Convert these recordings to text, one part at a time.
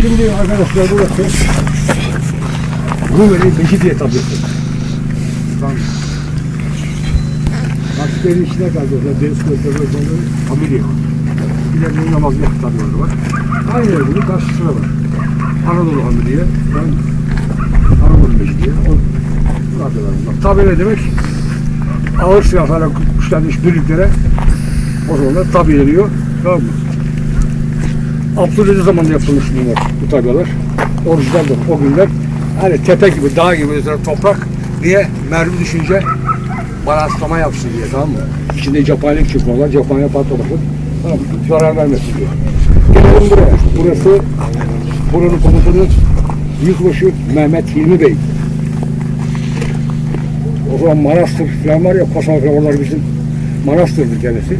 Şimdi arkadaşlar burası Rumeli Beşiktaş tablası. Askerin içine kaldı. Deniz kuvvetleri özellikle familya. Bir de bunun namaz yakıtları var. Aynı yerde bunun karşısına var. Anadolu Hamiliye. Ben Anadolu Beşiktaş'ı. O radyolarım var. Tabi ne demek? Ağır silahlarla güçlenmiş birliklere o zamanlar tabi deniyor. Tamam mı? Abdülhamid zamanında yapılmış bunlar, bu tabyalar. Orijinaldir o günler. Hani tepe gibi, dağ gibi üzerine toprak diye mermi düşünce balanslama yapsın diye tamam mı? İçinde cephanelik çıkmalar, cephane patlamasın. Tamam? Zarar vermesin diye. Gelelim buraya. Burası buranın komutanı Yüzbaşı Mehmet Hilmi Bey. O zaman Manastır falan var ya, Kosova onlar bizim Manastır'dır kendisi.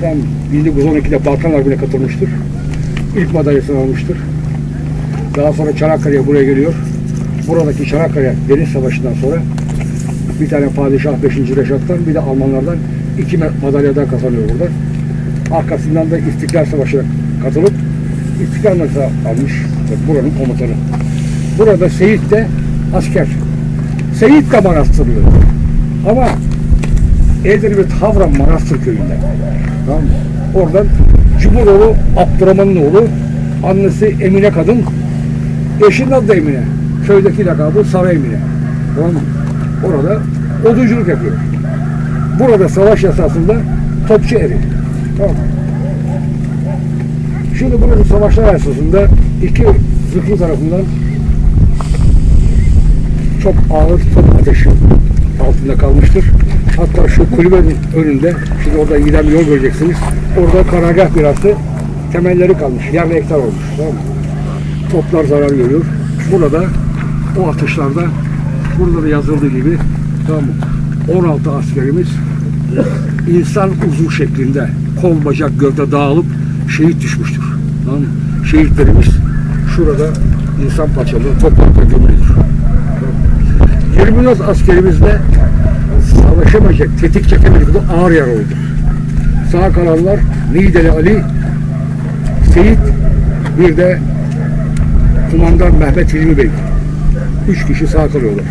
Tam 1912'de Balkan Harbi'ne katılmıştır. İlk madalyasını almıştır. Daha sonra Çanakkale'ye buraya geliyor. Buradaki Çanakkale Deniz Savaşı'ndan sonra bir tane padişah 5. Reşat'tan bir de Almanlardan iki ma- madalyadan kazanıyor burada. Arkasından da İstiklal Savaşı'na katılıp İstiklal Marşı almış buranın komutanı. Burada Seyit de asker. Seyit de Manastırlı. Ama Edremit Havran Manastır köyünde. Tamam mı? Oradan Cumhurbaşkanı Abdurrahman'ın oğlu, annesi Emine kadın, eşinin adı da Emine. Köydeki lakabı Saray Emine. Orada odunculuk yapıyor. Burada savaş yasasında topçu eri. Tamam? Şimdi burada savaşlar esasında iki zırhlı tarafından çok ağır top ateşi altında kalmıştır. Hatta şu kulübenin önünde, şimdi orada giden yol göreceksiniz. Orada karargah binası temelleri kalmış. Yarım hektar olmuş. Tamam mı? Toplar zarar görüyor. Burada o atışlarda burada da yazıldığı gibi tamam mı? 16 askerimiz insan uzun şeklinde kol bacak gövde dağılıp şehit düşmüştür. Tamam mı? Şehitlerimiz şurada insan parçaları toprakta gömülüdür. Tamam mı? 24 askerimizle savaşamayacak, tetik çekemedi kadar ağır yara oldu. Sağ kalanlar Niğdeli Ali, Seyit, bir de kumandan Mehmet Hilmi Bey. Üç kişi sağ kalıyorlar.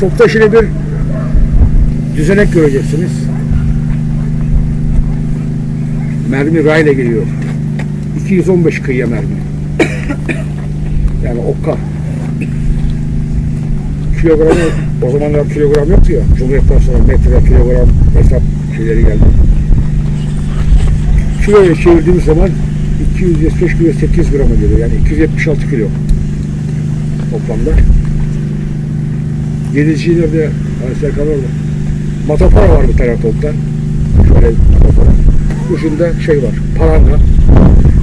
Topta şimdi bir düzenek göreceksiniz. Mermi rayla geliyor. 215 kıyıya mermi. yani okka. Kilogramı o zamanlar kilogram yoktu ya. Cumhuriyetten sonra metre, kilogram hesap şeyleri geldi. Kiloya çevirdiğimiz zaman 275 kilo 8 grama geliyor. Yani 276 kilo toplamda. Denizci nerede? Serkan orada. Matafora var bir tane topta. Şöyle matafora. Ucunda şey var. Paranga.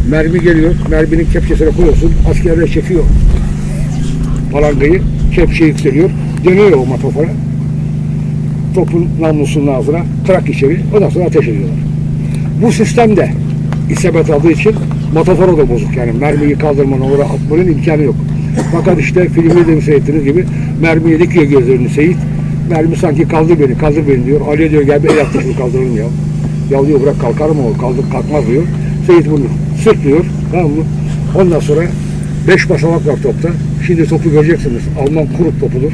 Mermi geliyor. Merminin kepçesine koyuyorsun. Askerler çekiyor. Palangayı. Kepçe yükseliyor. Dönüyor o matafora. Topun namlusunun ağzına. Trak içeri. Ondan sonra ateş ediyorlar. Bu sistemde isabet aldığı için matafora da bozuk. Yani mermiyi kaldırmanın oraya atmanın imkanı yok. Fakat işte filmde de seyrettiğiniz gibi mermiye dikiyor gözlerini Seyit. Mermi sanki kaldır beni, kaldır beni diyor. Ali diyor gel bir el attı şunu ya. Ya diyor bırak kalkar mı o? Kaldır kalkmaz diyor. Seyit bunu sırtlıyor. Tamam mı? Ondan sonra beş basamak var topta. Şimdi topu göreceksiniz. Alman kurut topudur.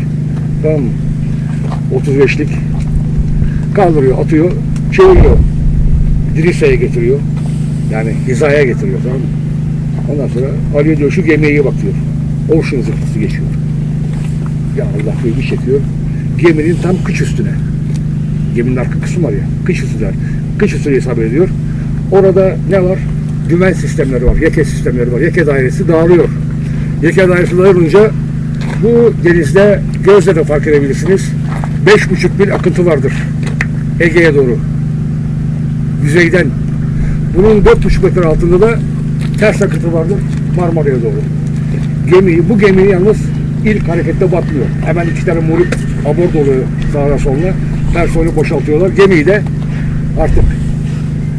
Tamam mı? 35'lik. Kaldırıyor, atıyor, çeviriyor. Dirisa'ya getiriyor. Yani hizaya getiriyor tamam mı? Ondan sonra Ali diyor şu gemiye iyi bak diyor. Ocean zırhlısı geçiyor. Ya Allah diyor bir çekiyor. Geminin tam kıç üstüne. Geminin arka kısmı var ya. Kıç üstüne. Kıç üstüne hesap ediyor. Orada ne var? Dümen sistemleri var. Yeke sistemleri var. Yeke dairesi dağılıyor. Yeke dairesi dağılınca bu denizde gözle de fark edebilirsiniz. Beş buçuk mil akıntı vardır. Ege'ye doğru. Yüzeyden. Bunun dört buçuk metre altında da ters akıntı vardır Marmara'ya doğru. Gemiyi, bu gemiyi yalnız ilk harekette batmıyor. Hemen iki tane murit abort oluyor sağa soluna. Personeli boşaltıyorlar. Gemiyi de artık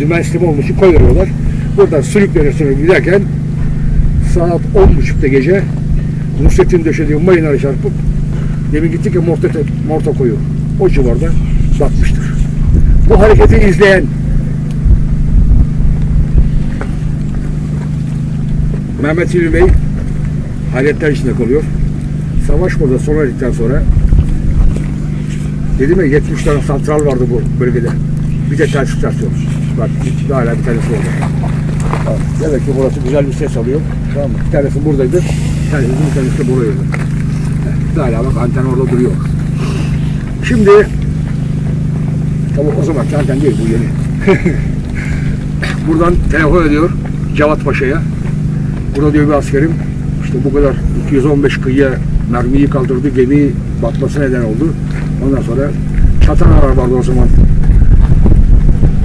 dümen sistemi olmuş için koyuyorlar. Buradan sürüklere sürüp giderken saat on buçukta gece Nusret'in döşediği mayınlara çarpıp gemi gitti ki morta, morta koyu. O civarda batmıştır. Bu hareketi izleyen Mehmet İlmi Bey hayretler içinde kalıyor. Savaş burada sona erdikten sonra dedim ya 70 tane santral vardı bu bölgede. Bir de telsiz istasyon. Bak bir- hala bir tanesi orada. Tamam. Demek ki burası güzel bir ses alıyor. Tamam? Bir tanesi buradaydı. Telsizin bir tanesi de. Evet, Hala bak anten orada duruyor. Şimdi tabii o zaman anten değil bu yeni. Buradan telefon ediyor Cevat Paşa'ya. Burada diyor bir askerim işte bu kadar 215 kıyıya mermiyi kaldırdı, gemi batması neden oldu. Ondan sonra çatan arar vardı o zaman.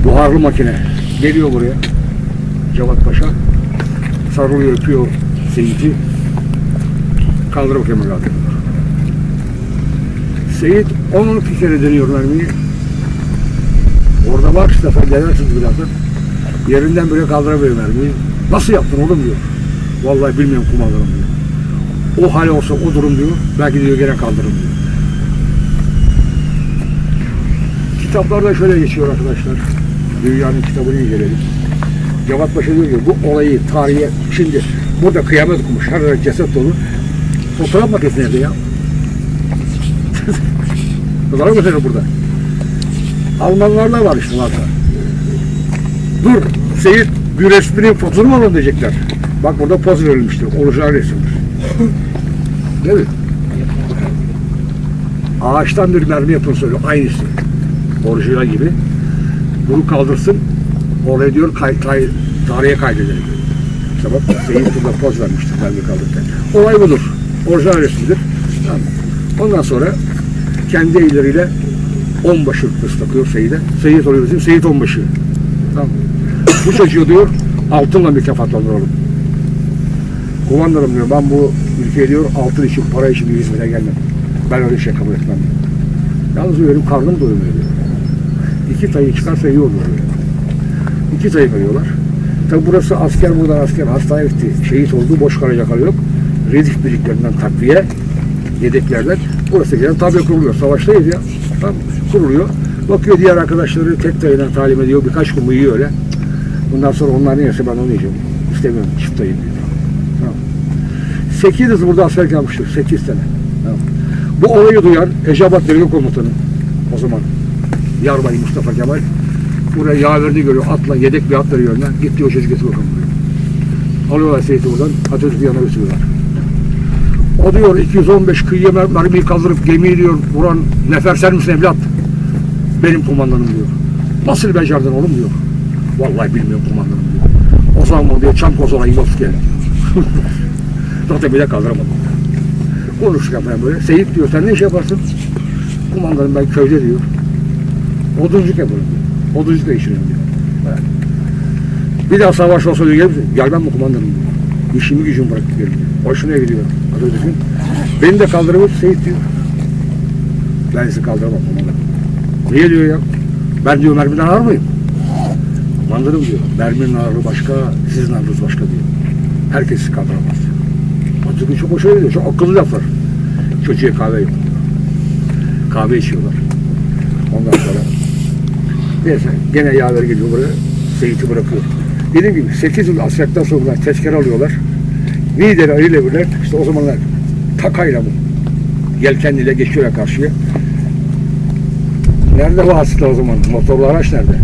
Buharlı makine. Geliyor buraya. Cevat Paşa. Sarılıyor, öpüyor Seyit'i. Kaldır bakayım evladım. Seyit 12 kere deniyor mermiyi. Orada var işte sen denersiniz birazdan. Yerinden böyle kaldıramıyor mermiyi. Nasıl yaptın oğlum diyor. Vallahi bilmiyorum kumandanım diyor. O hal olsa o durum diyor. Belki diyor gene kaldırırım diyor. Kitaplarda şöyle geçiyor arkadaşlar. Dünyanın kitabını inceledik. Cevat Paşa diyor ki bu olayı tarihe şimdi burada kıyamet okumuş. Her yer ceset dolu. Fotoğraf makinesi nerede ya? Fotoğraf makinesi burada. Almanlarla var işte. Dur Seyit bir resminin fotosunu mu alın diyecekler. Bak burada poz verilmiştir. Orijinal resimdir. Değil mi? Ağaçtan bir mermi yapın söylüyor. Aynısı. Orijinal gibi. Bunu kaldırsın. Oraya diyor kay, kay, tarihe kaydedilir. İşte bak Seyit burada poz vermiştir mermi kaldırırken. Olay budur. Orijinal resmidir. Tamam. Ondan sonra kendi elleriyle onbaşı kız takıyor Seyit'e. Seyit oluyor bizim Seyit onbaşı. Tamam. Bu çocuğu diyor altınla mükafatlandıralım. Kumandanım diyor ben bu ülkeye diyor altın için para için bir hizmete gelmem. Ben öyle şey kabul etmem. Yalnız diyor benim karnım doymuyor diyor. İki tayı çıkarsa iyi olur diyor. İki tayı veriyorlar. Tabi burası asker buradan asker hastaya gitti. Şehit oldu boş kalacak hali yok. Redif birliklerinden takviye yedeklerden burası gelen tabi kuruluyor. Savaştayız ya. Tam kuruluyor. Bakıyor diğer arkadaşları tek tayından talim ediyor. Birkaç gün uyuyor öyle. Bundan sonra onlar ne yerse ben onu yiyeceğim. İstemiyorum. Çift tayı diyor. Tamam. Sekiz yıl burada asker kalmıştır. Sekiz sene. Tamam. Bu olayı duyan Ecabat Devlet Komutanı o zaman Yarbay Mustafa Kemal buraya yaverini görüyor. Atla yedek bir at veriyor önüne. Git diyor çocuk getir bakalım buraya. Alıyorlar Seyit'i buradan. Atatürk'ü yanına götürüyorlar. O diyor 215 kıyıya mer- mermiyi kaldırıp gemiyi diyor vuran nefer sen misin evlat? Benim kumandanım diyor. Nasıl becerdin oğlum diyor. Vallahi bilmiyorum kumandanım diyor. O zaman diyor çam kozana geldi. Zaten bile kaldıramadım. Konuşurken ben böyle. Seyit diyor sen ne iş yaparsın? Kumandanım ben köyde diyor. Odunculuk yaparım diyor. Odunculuk değiştiririm diyor. Bir daha savaş olsa diyor? Gelmem mi kumandanım diyor. İşimi gücümü bırakıp gelirim diyor. Hoşuna gidiyor Atatürk'ün. Beni de kaldırır Seyit diyor. Ben sizi kaldıramam kumandanım. Niye diyor ya? Ben diyor mermiden ağır mıyım? Kumandanım diyor. Merminin ağırlığı başka, sizin ağırlığınız başka diyor. Herkes kaldıramaz. Atatürk'ün çok hoşuna gidiyor. Çok akıllı laflar. Çocuğa kahve yok. Kahve içiyorlar. Ondan sonra neyse gene yaver geliyor buraya. Seyit'i bırakıyor. Dediğim gibi 8 yıl askerlikten sonra tezkere alıyorlar. Niğde'li Ali ile Bülent işte o zamanlar takayla mı? Yelkenliyle geçiyorlar karşıya. Nerede vasıta o zaman? Motorlu araç nerede?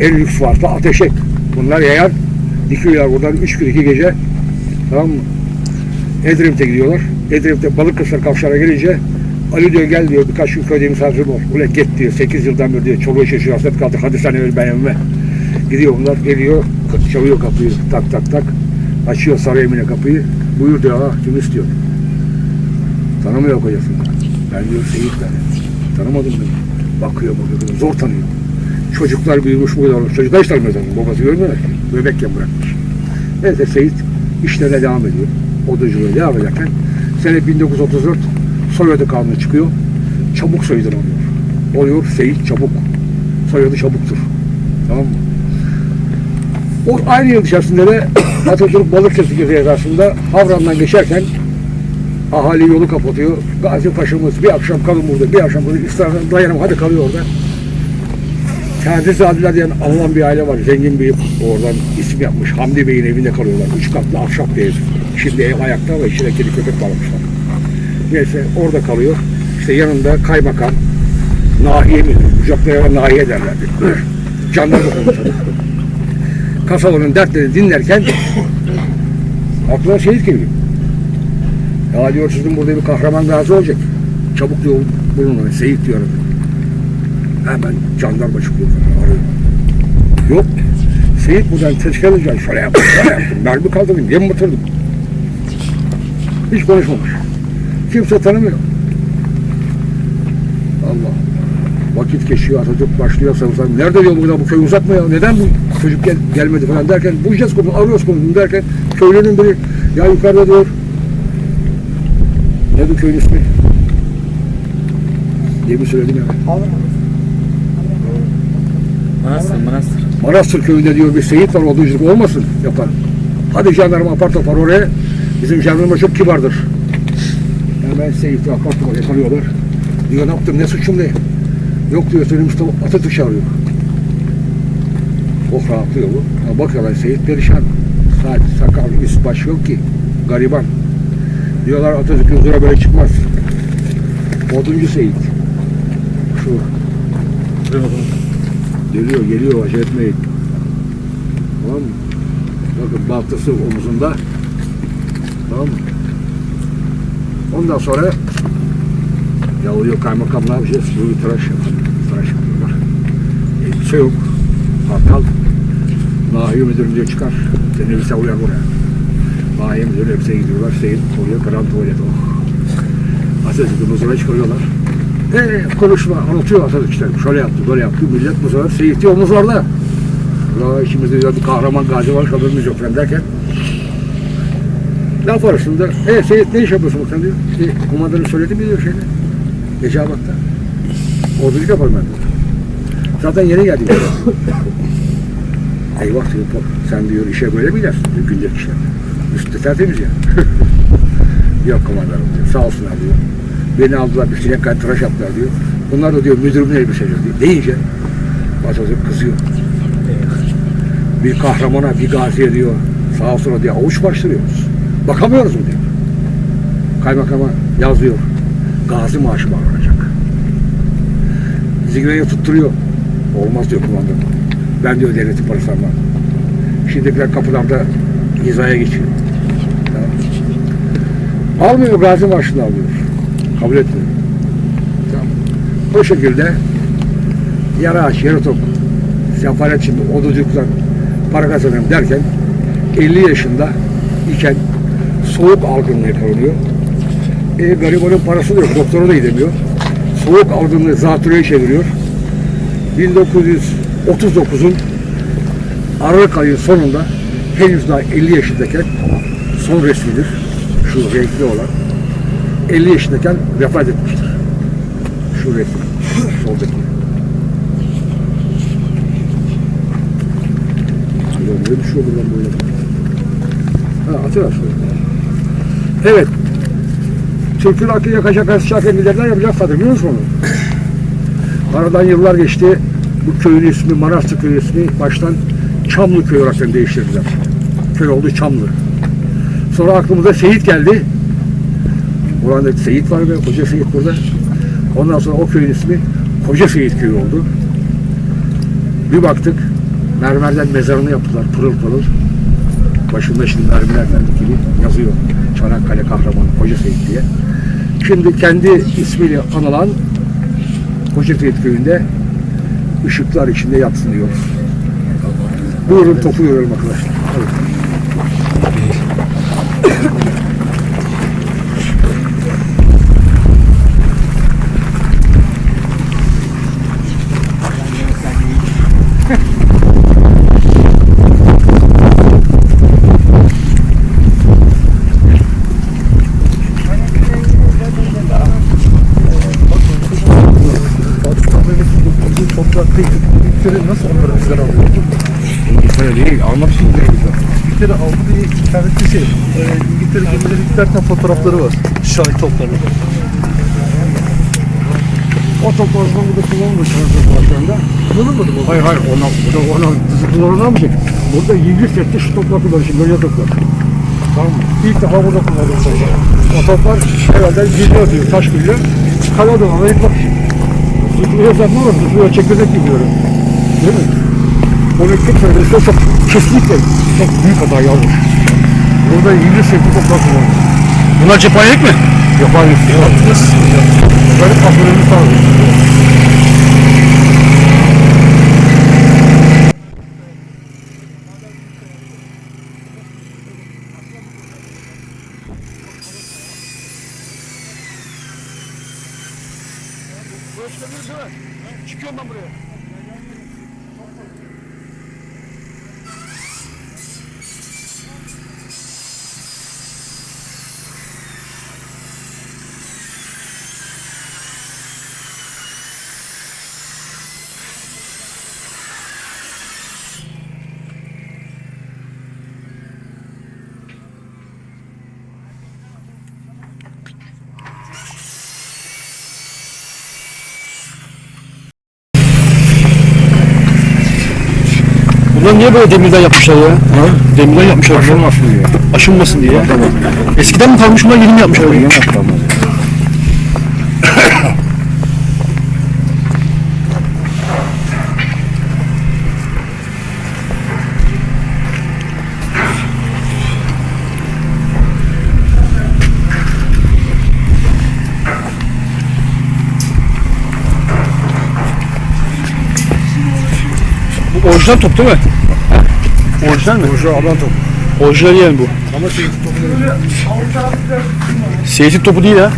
En lüks vasıta ateşek. Bunlar yayan. Dikiyorlar buradan 3 gün 2 gece. Tamam mı? Edremit'e gidiyorlar. Edremit'te Balıkesir kavşağına gelince Ali diyor gel diyor birkaç gün köyde misafirim var. Ulan git diyor 8 yıldan beri diyor çoluğu çocuğu hasret kaldı. Hadi sen öl ben evime. Gidiyor bunlar geliyor çalıyor kapıyı tak tak tak. Açıyor saray emine kapıyı. Buyur diyor ha kim istiyor? Tanımıyor kocasını. Ben diyor Seyit ben. Tanımadım beni. Bakıyor bakıyor zor tanıyor. Çocuklar büyümüş bu olmuş. Çocuklar hiç tanımıyor. Babası görmüyorlar ki. Bebekken bırakmış. Neyse Seyit işlerine devam ediyor. Odacılığa devam ederken sene 1934 soyadı kanunu çıkıyor. Çabuk soyadını alıyor. Oluyor Seyit Çabuk. Soyadı Çabuk'tur. Tamam mı? O aynı yıl içerisinde de Atatürk Balıkesir cezasında Havran'dan geçerken ahali yolu kapatıyor. Gazi Paşa'mız bir akşam kalın burada, bir akşam burada. İstersen dayanım hadi kalıyor orada. Terzizadeler diyen Alman bir aile var. Zengin bir oradan isim yapmış. Hamdi Bey'in evinde kalıyorlar. Üç katlı ahşap bir ev. Şimdi ev ayakta ama içine kedi köpek bağlamışlar. Neyse orada kalıyor. İşte yanında kaymakam, nahiye müdürü, kucaklayan nahiye derlerdi. Jandarma komutanı. Kasabanın dertlerini dinlerken aklına şehit geliyor. Ya diyor sizin burada bir kahraman gazi olacak. Çabuk diyor bulun. Seyit diyor. Hemen jandarma çıkıyor. Arıyor. Yok. Seyit buradan tezkere edeceğim. Şöyle yaptım, şöyle yaptım. Mermi kaldırdım, yem batırdım. Hiç konuşmamış. Kimse tanımıyor. Allah. Vakit geçiyor, Atatürk başlıyor savunsan. Nerede diyor burada bu köy uzatma ya? Neden bu çocuk gel, gelmedi falan derken bulacağız komutanı, arıyoruz komutanı derken köylünün biri ya yukarıda diyor. Ne bu köyün ismi? Demin söyledim ya. Manastır, manastır. Manastır köyünde diyor bir seyit var odunculuk olmasın yapan. Hadi jandarma apar topar oraya. Bizim jandarma çok kibardır. Hemen seyiti apar topar yakalıyorlar. Diyor ne yaptım ne suçum ne? Yok diyor seni Mustafa Atatürk çağırıyor. Oh rahatlıyor bu. Ya bakıyorlar seyit perişan. Saç, sakal, üst baş yok ki. Gariban. Diyorlar Atatürk'ün huzura böyle çıkmaz. Oduncu seyit. Şu Geliyor geliyor acele etmeyin. Tamam mı? Bakın baltası omuzunda. Tamam mı? Ondan sonra yalıyor kaymakam ne yapacağız? Bu bir tıraş yapalım. Tıraş yapıyorlar. Elbise yok. Kartal. Nahiye müdürü diyor çıkar. Seni elbise uyan buraya. Nahiye müdürü elbise gidiyorlar. Seyit koruyor. Karan tuvalet o. Atatürk'ün huzuruna çıkarıyorlar. Ee, konuşma anlatıyor Atatürk işte. Şöyle yaptı, böyle yaptı. Millet bu sefer seyirti omuzlarda. Ya içimizde bir kahraman gazi var, haberimiz yok falan derken. Laf arasında, e Seyit ne iş yapıyorsun bakalım diyor. İşte kumandanın söyledi mi diyor şeyde. Necabat'ta. Orduculuk yaparım ben diyor. Zaten yeni geldim. Eyvah diyor, sen diyor işe böyle mi gidersin diyor, günlük işler. Üstü tertemiz ya. yok kumandanım diyor, sağ olsunlar diyor. Beni aldılar sinek kadar tıraş yaptılar diyor. Bunlar da diyor müdürümün elbise diyor. Deyince Atatürk kızıyor. Bir kahramana, bir gaziye diyor. Sağa sola diye avuç başlıyoruz. Bakamıyoruz mu diyor. Kaymakama yazıyor. Gazi maaşı bağlanacak. Zigre'ye tutturuyor. Olmaz diyor kumandan. Ben diyor devletin parası almam. Şimdikiler kapılarda hizaya geçiyor. Almıyor gazi maaşını alıyor. Kabul etmiyor. Tamam. O şekilde yara aç, yarı tok, sefalet şimdi odacılıktan para kazanıyorum derken 50 yaşında iken soğuk algınlığı yakalanıyor. E, garibanın parası da yok, doktora da gidemiyor. Soğuk algınlığı zatürreye çeviriyor. 1939'un Aralık ayı sonunda henüz daha 50 yaşındayken son resmidir. Şu renkli olan. 50 yaşındayken vefat etmiştir. Şu resim. Soldaki. Ne düşüyor buradan böyle? Ha atıyorlar şöyle. Evet. Türk'ün aklı yakacak asacak engellerden yapacak kadar biliyor musun? Aradan yıllar geçti. Bu köyün ismi, Manastır köyü ismi baştan Çamlı köy olarak değiştirdiler. Köy oldu Çamlı. Sonra aklımıza Seyit geldi. Oranda Seyit var ve Koca Seyit burada. Ondan sonra o köyün ismi Koca Seyit köyü oldu. Bir baktık mermerden mezarını yaptılar pırıl pırıl. Başında şimdi mermilerden dikili yazıyor. Çanakkale kahramanı Koca Seyit diye. Şimdi kendi ismiyle anılan Koca Seyit köyünde ışıklar içinde yatsın diyoruz. Buyurun topu görelim arkadaşlar. Evet. toprakta İngiltere nasıl onları bizden alıyor? İngiltere değil, almak için değil. İngiltere aldı diye internette şey, e, İngiltere gemileri giderken fotoğrafları var. Şahit topları. O toplar o zaman burada kullanılmış başlarında. Kullanılmadı mı? Hayır hayır ona, burada ona kullanılmamış. Burada yiyecek sette şu toplar kullanılmış. Böyle toplar. Tamam mı? İlk defa burada kullanılmış. O toplar herhalde gülü atıyor, taş gülü. Kala dolana yıkmak için. Zıplıyorsan ne olur? Zıplıyor çekirdek gidiyorum. Değil mi? Onu ilk söylese çok kesinlikle çok büyük hata yanlış. Burada yiyecek sette toplar kullanılmış. Bunlar cephanelik mi? Yaptınız. Böyle kapılarını sağlıyor. Çıkıyorum ben buraya. Bunlar niye böyle demirden yapmışlar ya? Ha? Demirden yapmışlar. Aşılmasın diye. Aşınmasın diye. Eskiden mi kalmış bunlar yeni mi yapmışlar? Yeni yapılanlar. Orijinal top değil mi? Orijinal mi? Boşu alan top. Orijinal yani bu. Ama şey topu değil. Seyit'in topu değil ha.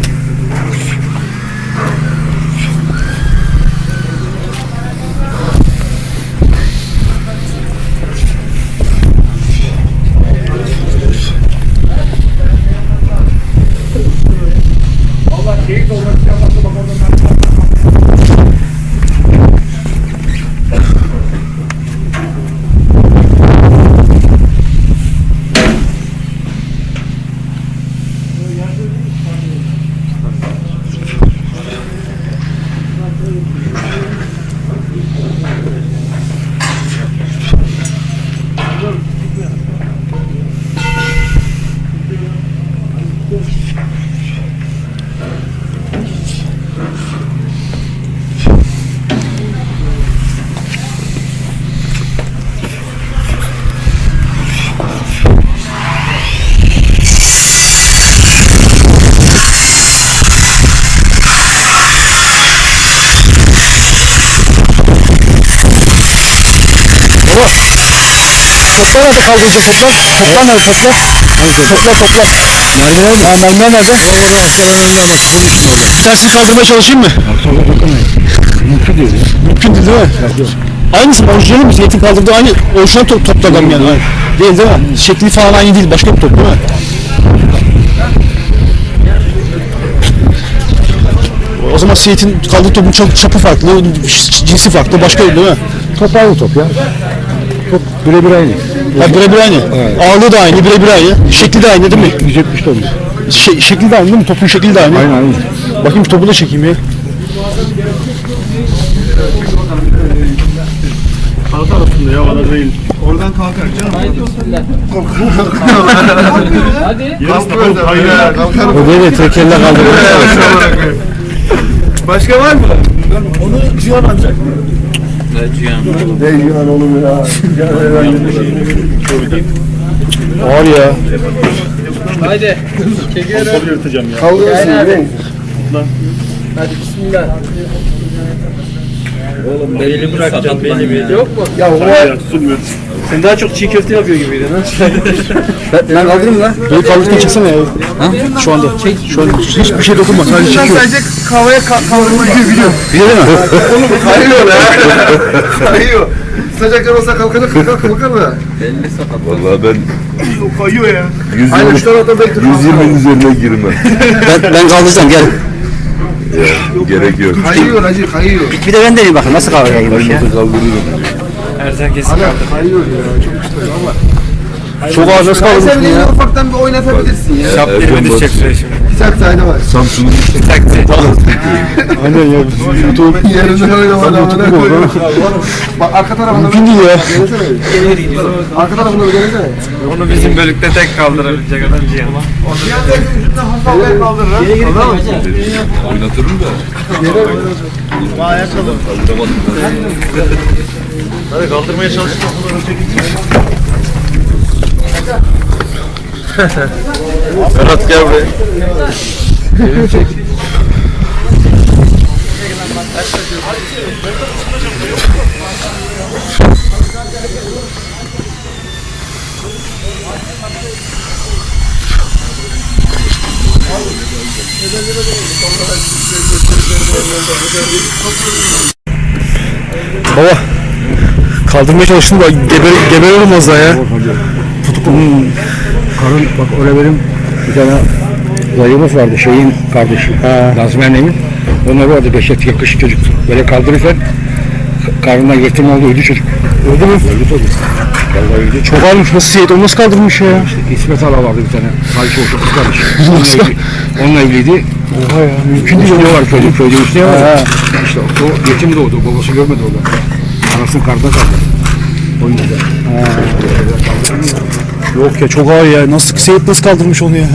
Toplar nerede kaldırdı toplar? Toplar nerede toplar? Toplar toplar. Mermiler mi? Ha mermiler nerede? Orada askerler önüne bak. Konuşsun orada. Bir tanesini kaldırmaya çalışayım mı? Sonra bakamayız. Mümkün değil. Mümkün değil değil mi? Aynısı? Orijinali mi? Zeytin kaldırdığı aynı orijinal top, toplardan mı yani? Değil değil mi? Şekli falan aynı değil. Başka bir top değil mi? O zaman Seyit'in kaldığı topun çok çapı farklı, cinsi farklı, başka değil mi? Top aynı top ya. Top birebir aynı. Ha birebir aynı. Evet. Ağırlığı da aynı, birebir aynı. Şekli de aynı değil mi? 170 ton. Şey, şekli de aynı değil mi? Topun şekli de aynı. Aynen aynen. Bakayım şu topu da çekeyim ya. O değil de tekerle kaldırıyor. Başka var mı? Onu Cihan ancak. Değil Yunan oğlum ya. Ağır ya. Hadi. Çekiyorum. Kaldırırsın değil? Hadi bismillah. Oğlum belli bırakacağım belli belli. Yok mu? Ya o Sen daha çok çiğ köfte yapıyor gibiydin ha. ben kaldırayım lan. Beni kaldırırken çeksene ya. Şu anda. Şu an hiçbir şey dokunma. Sadece çekiyor. Sadece kahveye ka- kaldırma gibi biliyorum. Biliyor? Oğlum kayıyor la. kayıyor. Sıcaklar olsa kalkar kalkar kalkar da. Belli sakat. Vallahi ben Kayıyor ya. 120, Aynen şu tarafta belki 120'nin üzerine girmem. Ben, ben kaldıracağım gel. Gerek yok. Kayıyor hacı kayıyor. Bir de ben deneyeyim bakın nasıl kahve yapayım ya. Nasıl kaldırırım? Erzak kesin Hala kayıyor ya. Çok güzel ama. Çok ağır nasıl Sen beni ya. ufaktan bir oynatabilirsin ya. Biz bas- çek şuraya şimdi. Bıçak saydı var. Samsun'un Aynen ya. YouTube Yerinden oynamadı amına koyuyor. Bak arka tarafında mümkün değil ya. Arka tarafında bir denesene. Onu bizim bölükte tek kaldırabilecek adam Cihan. oynatırım da. Kaldıramadım. Hadi kaldırmaya çalışma. Ferhat gel buraya. Baba kaldırmaya çalıştım da geber, geberiyorum az daha ya. Hmm. Karın bak öyle benim bir tane dayımız vardı şeyin kardeşi. Nazım Ernem'in. Onlar vardı beş yaş yakışık çocuktu. Böyle kaldırırken karnından yırtılma oldu öldü çocuk. Öldü mü? Öldü tabii. Vallahi öldü. Çok ağırmış nasıl Seyit o nasıl kaldırmış ya? İşte İsmet Ala vardı bir tane. Salih Çavuş'un kız kardeşi. Onunla, evli, onunla evliydi. Oha ya mümkün değil. Hüsniye var köyde. Köyde Hüsniye var. Ha. İşte o yetim doğdu. Babası görmedi orada. Anasının karnında kaldı. O yüzden. Yok ya çok ağır ya. Nasıl Seyit nasıl kaldırmış onu ya?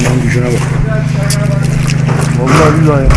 İnan gücüne bak. Vallahi billahi ya.